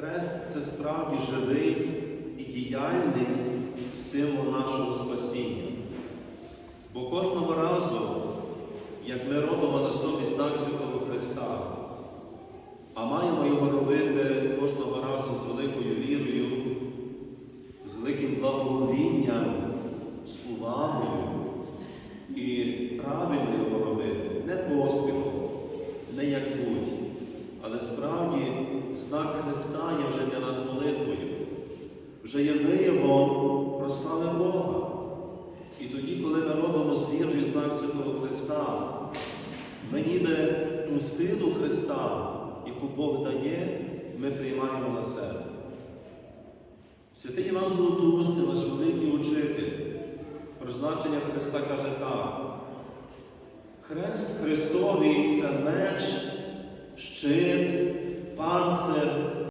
Хрест це справді живий і діяльний символ нашого спасіння. Бо кожного разу, як ми робимо на собі знак Святого Христа, а маємо його робити кожного разу з великою вірою, з великим благоговінням, з увагою і правильно його робити, не поспіхом, не як будь, але справді знак Христа є вже для нас молитвою, вже є виявом прослави Бога. І тоді, коли ми робимо з вірою знак Святого Христа, ми ніби ту силу Христа, яку Бог дає, ми приймаємо на себе. Святий Іван Золотоустий, наш великий учитель, про значення Христа каже так. Хрест Христовий це меч, щит, панцир,